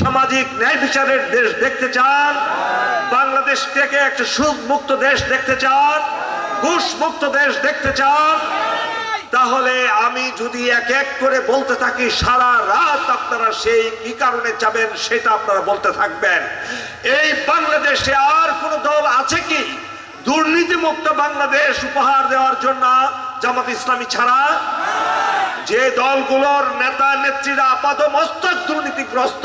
সামাজিক ন্যায় বিচারের দেশ দেখতে চান, বাংলাদেশ থেকে একটা সুদ মুক্ত দেশ দেখতে চান ঘুষ মুক্ত দেশ দেখতে চান, তাহলে আমি যদি এক এক করে বলতে থাকি, সারা রাত আপনারা সেই কি কারণে যাবেন সেটা আপনারা বলতে থাকবেন। এই বাংলাদেশে আর কোন দল আছে কি? দুর্নীতিমুক্ত বাংলাদেশ উপহার দেওয়ার জন্য জামাত ইসলামী ছাড়া? যে দলগুলোর নেতা নেত্রীরা আপাত মস্তক দুর্নীতিগ্রস্ত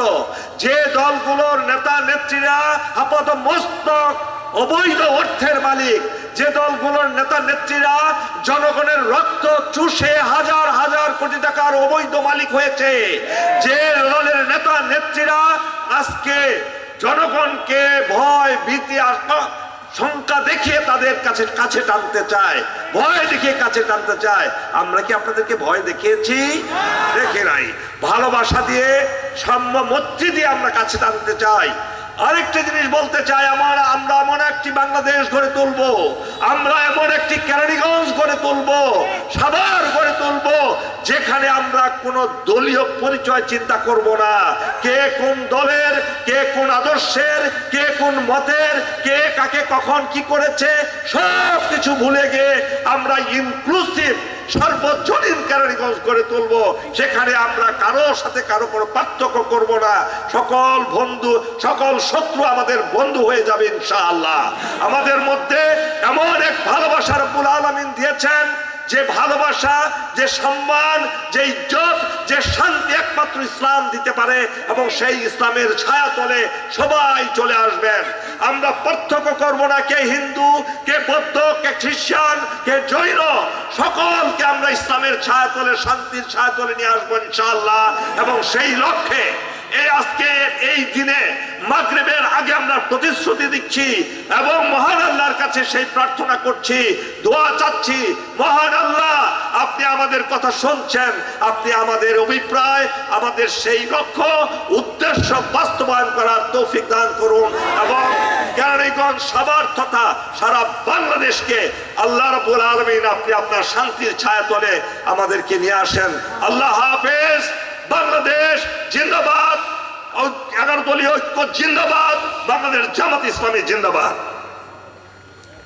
যে দলগুলোর নেতা নেত্রীরা আপাত মস্তক অবৈধ অর্থের মালিক, যে দলগুলোর নেতা নেত্রীরা জনগণের রক্ত চুষে হাজার হাজার কোটি টাকার অবৈধ মালিক হয়েছে, যে দলের নেতা নেত্রীরা আজকে জনগণকে ভয়, ভীতি আশঙ্কা সংখ্যা দেখিয়ে তাদের কাছে কাছে টানতে চায়, ভয় দেখিয়ে কাছে টানতে চায়। আমরা কি আপনাদেরকে ভয় দেখিয়েছি? দেখে নাই। ভালোবাসা দিয়ে, সাম্য মৈত্রী দিয়ে আমরা কাছে টানতে চাই। আরেকটা জিনিস বলতে চাই, আমার, আমরা এমন একটি বাংলাদেশ গড়ে তুলবো। আমরা এমন একটি কেরানীগঞ্জ গড়ে তুলবো। গড়ে তুলবো যেখানে আমরা কোনো দলীয় পরিচয় চিন্তা করব না। কে কোন দলের, কে কোন আদর্শের, কে কোন মতের, কে কাকে কখন কি করেছে সব কিছু ভুলে গিয়ে আমরা ইনক্লুসিভ সর্বজনীন কেরানীগঞ্জ করে তুলবো। সেখানে আমরা কারও সাথে কারও কোনো পার্থক্য করব না। সকল বন্ধু, সকল শত্রু আমাদের বন্ধু হয়ে যাবে ইনশাআল্লাহ। আমাদের মধ্যে এমন এক ভালোবাসার রব্বুল আলামিন দিয়েছেন যে ভালোবাসা, যে সম্মান, যে ইজ্জত, যে শান্তি একমাত্র ইসলাম দিতে পারে এবং সেই ইসলামের ছায়া তলে সবাই চলে আসবেন। আমরা পার্থক্য করব না কে হিন্দু, কে বৌদ্ধ, কে খ্রিস্টান, কে জৈন, সকলকে আমরা ইসলামের ছায়া তলে, শান্তির ছায়া তলে নিয়ে আসব ইনশাআল্লাহ এবং সেই লক্ষ্যে আজকে, এই দিনে মাগরিবের আগে আমরা প্রতিশ্রুতি দিচ্ছি এবং মহান আল্লাহর কাছে সেই প্রার্থনা করছি, দোয়া চাচ্ছি, মহান আল্লাহ, আপনি আমাদের কথা শুনছেন, আপনি আমাদের অভিপ্রায়, আমাদের সেই লক্ষ্য, উদ্দেশ্য বাস্তবায়ন করার তৌফিক দান করুন এবং কেরানীগঞ্জ সবার তথা সারা বাংলাদেশকে আল্লাহ রাব্বুল আলামিন আপনি আপনার শান্তির ছায়া তলে আমাদেরকে নিয়ে আসেন। আল্লাহ হাফেজ। বাংলাদেশ জিন্দাবাদ। এগারো দলীয় ঐক্য জিন্দাবাদ। বাংলাদেশ জামাত ইসলামী জিন্দাবাদ।